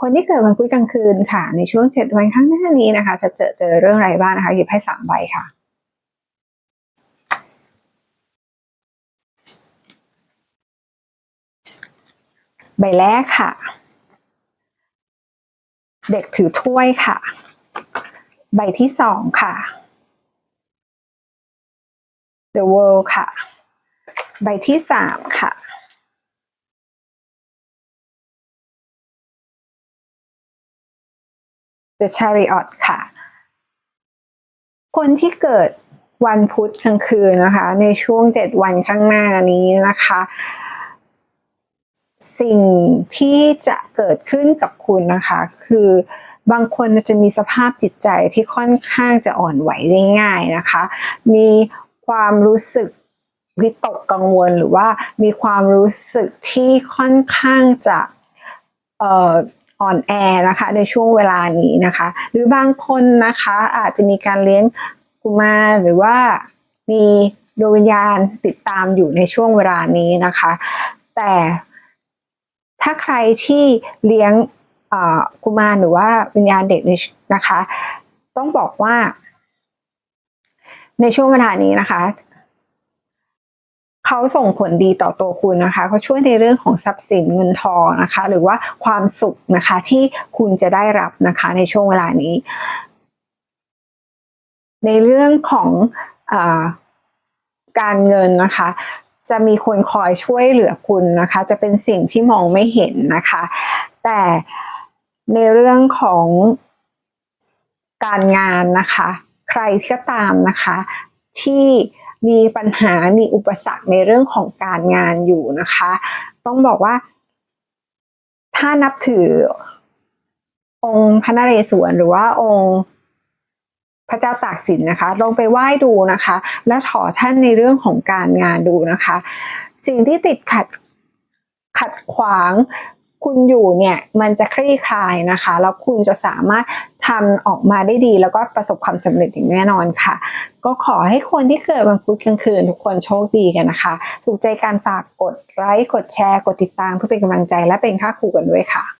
คนที่เกิดวันพุธกลางคืนค่ะ ในช่วงเจ็ดวันข้างหน้านี้นะคะ จะเจอเจอเรื่องอะไรบ้างนะคะหยิบให้สามใบค่ะใบแรกค่ะ เด็กถือถ้วยค่ะ ใบที่สองค่ะ The World ค่ะ ใบที่สามค่ะ The Chariot ค่ะ คนที่เกิดวันพุธกลางคืนนะคะ ในช่วงเจ็ดวันข้างหน้านี้นะคะ สิ่งที่จะเกิดขึ้นกับคุณนะคะ คือบางคนจะมีสภาพจิตใจที่ค่อนข้างจะอ่อนไหวได้ง่ายนะคะ มีความรู้สึกวิตกกังวลหรือว่ามีความรู้สึกที่ค่อนข้างจะเอ่อ อ่อนแอนะคะในช่วงเวลานี้นะคะ หรือบางคนนะคะอาจจะมีการเลี้ยงกุมารหรือว่ามีดวงวิญญาณติดตามอยู่ในช่วงเวลานี้นะคะ แต่ถ้าใครที่เลี้ยงกุมารหรือว่าวิญญาณเด็กนะคะ ต้องบอกว่า ในช่วงเวลานี้นะคะ เขาส่งผลดีต่อตัวคุณนะคะเขาช่วยในเรื่องของทรัพย์สินเงินทองนะคะ หรือว่าความสุขนะคะที่คุณจะได้รับนะคะในช่วงเวลานี้ ในเรื่องของอการเงินนะคะจะมีคนคอยช่วยเหลือคุณนะคะ จะเป็นสิ่งที่มองไม่เห็นนะคะ แต่ในเรื่องของการงานนะคะ ใครก็ตามนะคะที่ มีปัญหา มีอุปสรรคในเรื่องของการงานอยู่นะคะ ต้องบอกว่า ถ้านับถือ องค์พระนเรศวรหรือว่าองค์พระเจ้าตากสินนะคะ ลองไปไหว้ดูนะคะ และขอท่านในเรื่องของการงานดูนะคะ สิ่งที่ติดขัดขัดขวางคุณอยู่เนี่ยมันจะคลี่คลายนะคะ แล้วคุณจะสามารถ ทำออกมาได้ดีแล้วก็ประสบความสำเร็จอย่างแน่นอนค่ะ ก็ขอให้คนที่เกิดวันพุธกลางคืนทุกคนโชคดีกันนะคะ ถูกใจการฝากกดไลค์กดแชร์ กดติดตามเพื่อเป็นกำลังใจและเป็นค่าครูกันด้วยค่ะ